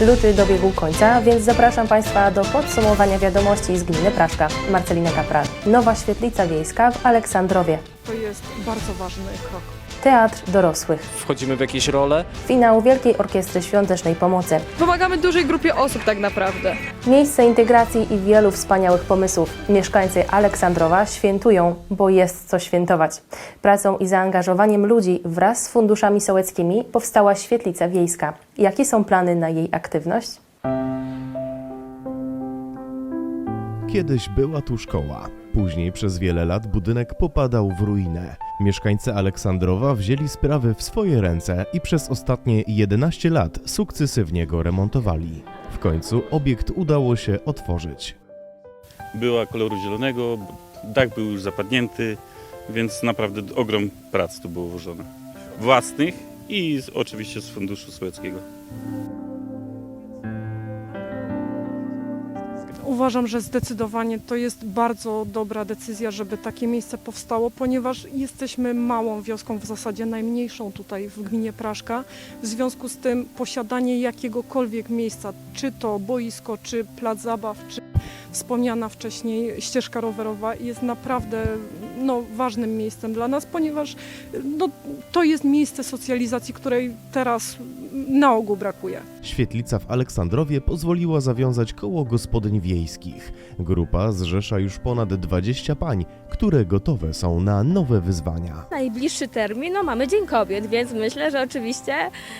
Luty dobiegł końca, więc zapraszam Państwa do podsumowania wiadomości z gminy Praszka. Marcelina Kapral. Nowa świetlica wiejska w Aleksandrowie. To jest bardzo ważny krok. Teatr dorosłych. wchodzimy w jakieś role. Finał Wielkiej Orkiestry Świątecznej Pomocy. Pomagamy dużej grupie osób tak naprawdę. Miejsce integracji i wielu wspaniałych pomysłów. Mieszkańcy Aleksandrowa świętują, bo jest co świętować. Pracą i zaangażowaniem ludzi wraz z funduszami sołeckimi powstała świetlica wiejska. Jakie są plany na jej aktywność? Kiedyś była tu szkoła. Później przez wiele lat budynek popadał w ruinę. Mieszkańcy Aleksandrowa wzięli sprawy w swoje ręce i przez ostatnie 11 lat sukcesywnie go remontowali. W końcu obiekt udało się otworzyć. była koloru zielonego, dach był już zapadnięty, więc naprawdę ogrom prac tu było włożone. Własnych i oczywiście z funduszu sowieckiego. Uważam, że zdecydowanie to jest bardzo dobra decyzja, żeby takie miejsce powstało, ponieważ jesteśmy małą wioską, w zasadzie najmniejszą tutaj w gminie Praszka. W związku z tym posiadanie jakiegokolwiek miejsca, czy to boisko, czy plac zabaw, czy wspomniana wcześniej ścieżka rowerowa jest naprawdę no, ważnym miejscem dla nas, ponieważ no, to jest miejsce socjalizacji, której teraz na ogół brakuje. Świetlica w Aleksandrowie pozwoliła zawiązać koło gospodyń wiejskich. Grupa zrzesza już ponad 20 pań, które gotowe są na nowe wyzwania. Najbliższy termin no mamy Dzień Kobiet, więc myślę, że oczywiście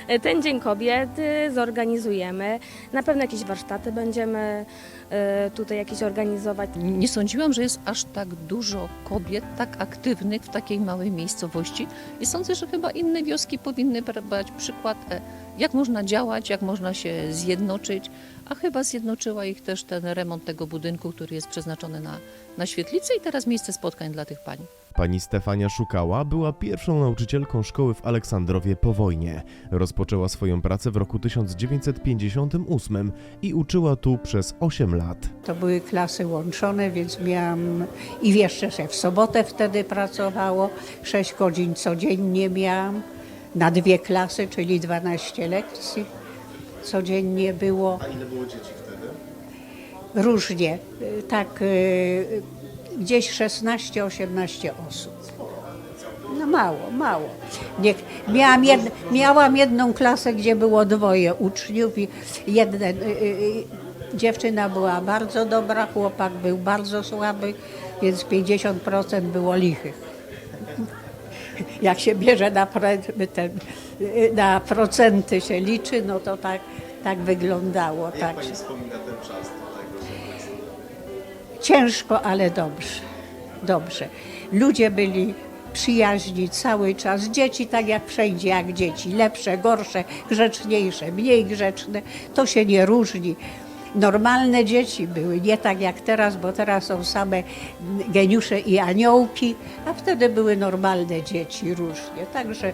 e, ten Dzień Kobiet e, zorganizujemy. Na pewno jakieś warsztaty będziemy e, tutaj jakieś organizować. Nie sądziłam, że jest aż tak dużo kobiet, tak aktywnych w takiej małej miejscowości. I sądzę, że chyba inne wioski powinny brać przykład, e, jak można działać, jak można się zjednoczyć, a chyba zjednoczyła ich też ten remont tego budynku, który jest przeznaczony na, na świetlicę. I teraz miejsce spotkań dla tych pań. Pani Stefania Szukała była pierwszą nauczycielką szkoły w Aleksandrowie po wojnie. Rozpoczęła swoją pracę w roku 1958 i uczyła tu przez 8 lat. To były klasy łączone, więc miałam i jeszcze się w sobotę wtedy pracowało. 6 godzin codziennie miałam na dwie klasy, czyli 12 lekcji codziennie było. A ile było dzieci wtedy? Różnie, tak y, gdzieś 16-18 osób. No mało, mało. Nie, miałam, jed, miałam jedną klasę, gdzie było dwoje uczniów i jedna y, y, dziewczyna była bardzo dobra, chłopak był bardzo słaby, więc 50% było lichych. Jak się bierze na, pre- ten, y, na procenty się liczy, no to tak, tak wyglądało. tak. Ciężko, ale dobrze. Dobrze. Ludzie byli przyjaźni cały czas. Dzieci tak jak wszędzie, jak dzieci. Lepsze, gorsze, grzeczniejsze, mniej grzeczne. To się nie różni. Normalne dzieci były, nie tak jak teraz, bo teraz są same geniusze i aniołki, a wtedy były normalne dzieci różnie. Także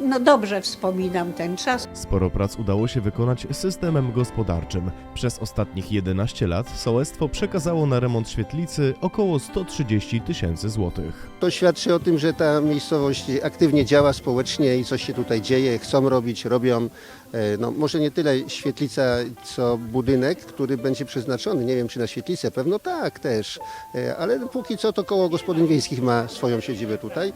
no dobrze wspominam ten czas. Sporo prac udało się wykonać systemem gospodarczym. Przez ostatnich 11 lat sołectwo przekazało na remont świetlicy około 130 tysięcy złotych. To świadczy o tym, że ta miejscowość aktywnie działa społecznie i coś się tutaj dzieje, chcą robić, robią. E, No, może nie tyle świetlica, co budynek, który będzie przeznaczony, nie wiem czy na świetlicę, pewno tak też, E, ale póki co to koło gospodyń wiejskich ma swoją siedzibę tutaj.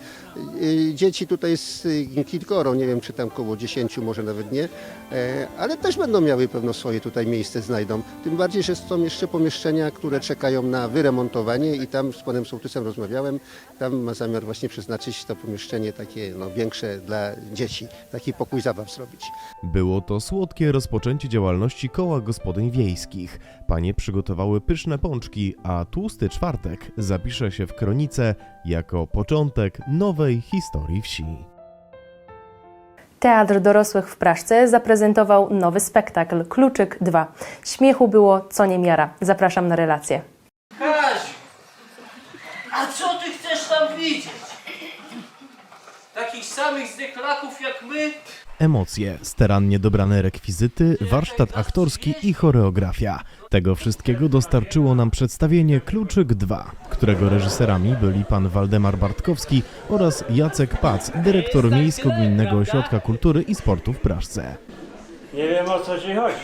E, Dzieci tutaj jest e, kilkoro, nie wiem czy tam koło 10, może nawet nie, E, ale też będą miały pewno swoje tutaj miejsce znajdą. Tym bardziej, że są jeszcze pomieszczenia, które czekają na wyremontowanie i tam z panem sołtysem rozmawiałem, tam ma zamiar właśnie przeznaczyć to pomieszczenie takie no, większe dla dzieci, taki pokój zabaw zrobić. Było to słodkie rozpoczęcie działalności koła gospodyń wiejskich. Panie przygotowały pyszne pączki, a tłusty czwartek zapisze się w kronice jako początek nowej historii wsi. Teatr dorosłych w Praszce zaprezentował nowy spektakl Kluczyk 2. Śmiechu było co niemiara. Zapraszam na relację. Kaziu, a co ty chcesz tam widzieć? Takich samych zdeklaków jak my? Emocje, starannie dobrane rekwizyty, warsztat aktorski i choreografia. Tego wszystkiego dostarczyło nam przedstawienie Kluczyk 2, którego reżyserami byli pan Waldemar Bartkowski oraz Jacek Pac, dyrektor Miejsko-Gminnego Ośrodka Kultury i Sportu w Praszce. Nie wiem o co ci chodzi.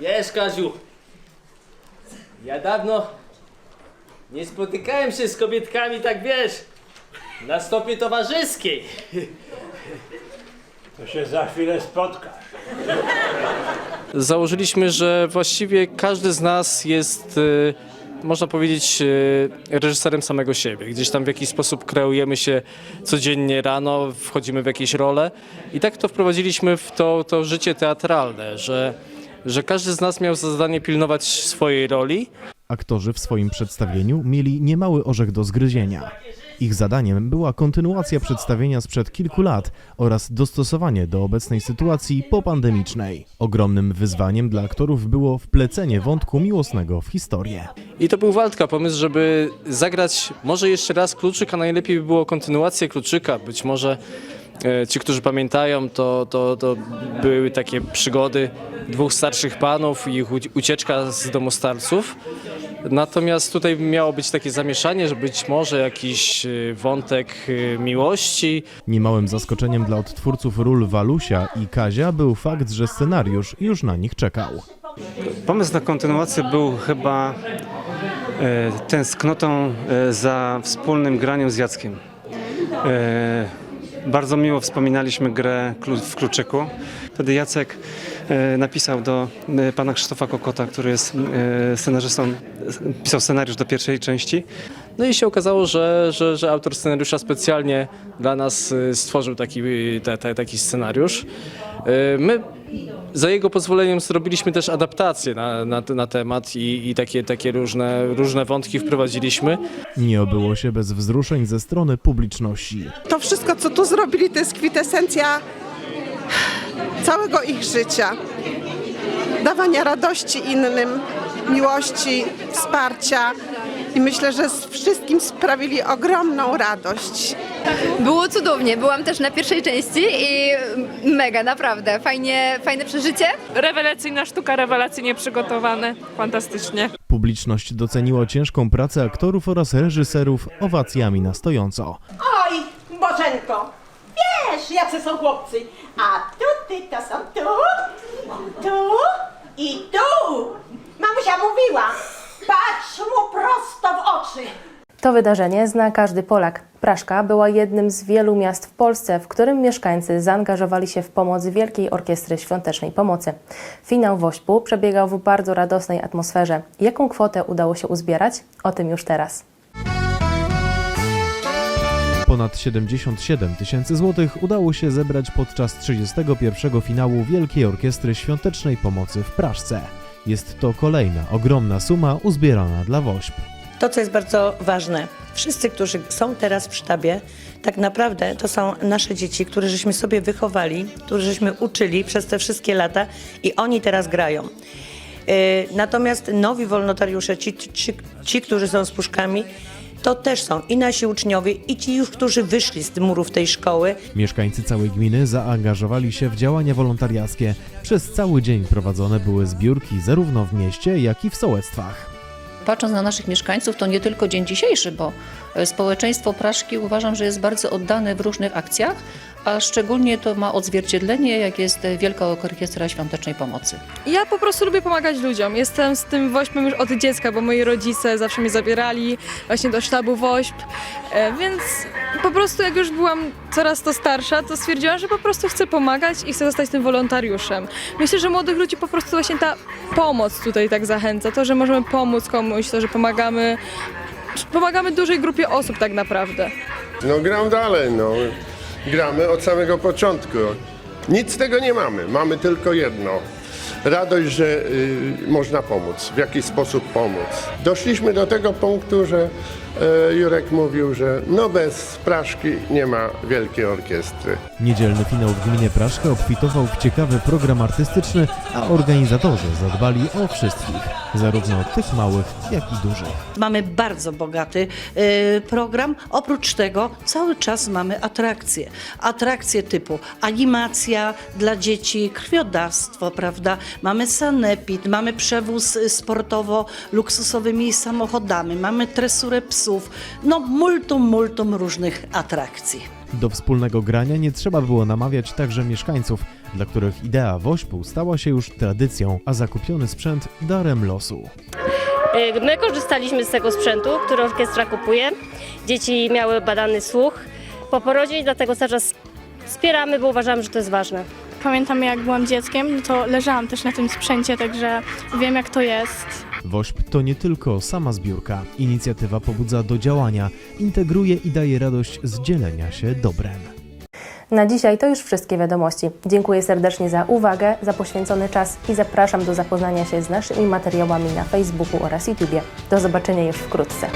Wiesz, Kaziu, ja dawno nie spotykałem się z kobietkami, tak wiesz, na stopie towarzyskiej. To się za chwilę spotkasz. Założyliśmy, że właściwie każdy z nas jest, y, można powiedzieć, y, reżyserem samego siebie. Gdzieś tam w jakiś sposób kreujemy się codziennie rano, wchodzimy w jakieś role i tak to wprowadziliśmy w to, to życie teatralne, że, że każdy z nas miał za zadanie pilnować swojej roli. Aktorzy w swoim przedstawieniu mieli niemały orzech do zgryzienia. Ich zadaniem była kontynuacja przedstawienia sprzed kilku lat oraz dostosowanie do obecnej sytuacji popandemicznej. Ogromnym wyzwaniem dla aktorów było wplecenie wątku miłosnego w historię. I to był Waldka pomysł, żeby zagrać może jeszcze raz Kluczyk, a najlepiej by było kontynuację Kluczyka. Być może ci, którzy pamiętają, to, to, to były takie przygody dwóch starszych panów i ich uci- ucieczka z domu starców. Natomiast tutaj miało być takie zamieszanie, że być może jakiś e, wątek e, miłości, Niemałym zaskoczeniem dla odtwórców ról Walusia i Kazia był fakt, że scenariusz już na nich czekał. Pomysł na kontynuację był chyba e, tęsknotą e, za wspólnym graniem z Jackiem. Bardzo miło wspominaliśmy grę w Kluczyku. Wtedy Jacek e, napisał do e, pana Krzysztofa Kokota, który jest e, scenarzystą, pisał scenariusz do pierwszej części. No i się okazało, że, że, że autor scenariusza specjalnie dla nas stworzył taki, te, te, taki scenariusz. My za jego pozwoleniem zrobiliśmy też adaptację na, na, na temat i, i takie, takie różne, różne wątki wprowadziliśmy. Nie obyło się bez wzruszeń ze strony publiczności. To wszystko, co tu zrobili, to jest kwintesencja całego ich życia. Dawania radości innym, miłości, wsparcia. I myślę, że z wszystkim sprawili ogromną radość. Było cudownie, byłam też na pierwszej części i mega, naprawdę, fajnie, fajne przeżycie. Rewelacyjna sztuka, rewelacyjnie przygotowane, fantastycznie. Publiczność doceniła ciężką pracę aktorów oraz reżyserów owacjami na stojąco. Oj, Bożenko, wiesz, jacy są chłopcy. A tutaj to są tu, tu i tu. Mamusia mówiła, patrz mu prosto w oczy. To wydarzenie zna każdy Polak. Praszka była jednym z wielu miast w Polsce, w którym mieszkańcy zaangażowali się w pomoc Wielkiej Orkiestry Świątecznej Pomocy. Finał Wośpu przebiegał w bardzo radosnej atmosferze. Jaką kwotę udało się uzbierać? O tym już teraz. Ponad 77 tysięcy złotych udało się zebrać podczas 31. finału Wielkiej Orkiestry Świątecznej Pomocy w Praszce. Jest to kolejna ogromna suma uzbierana dla WOŚP. To, co jest bardzo ważne, wszyscy, którzy są teraz w sztabie, tak naprawdę to są nasze dzieci, które żeśmy sobie wychowali, które żeśmy uczyli przez te wszystkie lata i oni teraz grają. Yy, Natomiast nowi wolnotariusze, ci, ci, ci, którzy są z puszkami, to też są i nasi uczniowie, i ci już, którzy wyszli z murów tej szkoły. Mieszkańcy całej gminy zaangażowali się w działania wolontariackie. Przez cały dzień prowadzone były zbiórki zarówno w mieście, jak i w sołectwach. Patrząc na naszych mieszkańców, to nie tylko dzień dzisiejszy, bo e, społeczeństwo Praszki uważam, że jest bardzo oddane w różnych akcjach, a szczególnie to ma odzwierciedlenie, jak jest Wielka Orkiestra Świątecznej Pomocy. Ja po prostu lubię pomagać ludziom. Jestem z tym WOŚPem już od dziecka, bo moi rodzice zawsze mnie zabierali właśnie do sztabu WOŚP, e, więc po prostu jak już byłam coraz to starsza, to stwierdziłam, że po prostu chcę pomagać i chcę zostać tym wolontariuszem. Myślę, że młodych ludzi po prostu właśnie ta pomoc tutaj tak zachęca, to, że możemy pomóc komuś, to, że pomagamy, pomagamy dużej grupie osób tak naprawdę. No gram dalej, no. Gramy od samego początku. Nic z tego nie mamy, mamy tylko jedno. Radość, że y, można pomóc, w jakiś sposób pomóc. Doszliśmy do tego punktu, że e, Jurek mówił, że no bez Praszki nie ma wielkiej orkiestry. Niedzielny finał w gminie Praszka obfitował w ciekawy program artystyczny, a organizatorzy zadbali o wszystkich, zarówno tych małych, jak i dużych. Mamy bardzo bogaty y, program. Oprócz tego cały czas mamy atrakcje. Atrakcje typu animacja dla dzieci, krwiodawstwo, prawda? Mamy sanepid, mamy przewóz y, sportowo luksusowymi samochodami, mamy tresurę psów. no multum, multum różnych atrakcji. Do wspólnego grania nie trzeba było namawiać także mieszkańców, dla których idea wośpu stała się już tradycją, a zakupiony sprzęt darem losu. Y, My korzystaliśmy z tego sprzętu, który orkiestra kupuje. Dzieci miały badany słuch po porodzie i dlatego cały czas wspieramy, bo uważamy, że to jest ważne. Pamiętam jak byłam dzieckiem, no to leżałam też na tym sprzęcie, także wiem jak to jest. Wośp to nie tylko sama zbiórka. Inicjatywa pobudza do działania, integruje i daje radość z dzielenia się dobrem. Na dzisiaj to już wszystkie wiadomości. Dziękuję serdecznie za uwagę, za poświęcony czas i zapraszam do zapoznania się z naszymi materiałami na Facebooku oraz YouTubie. Do zobaczenia już wkrótce.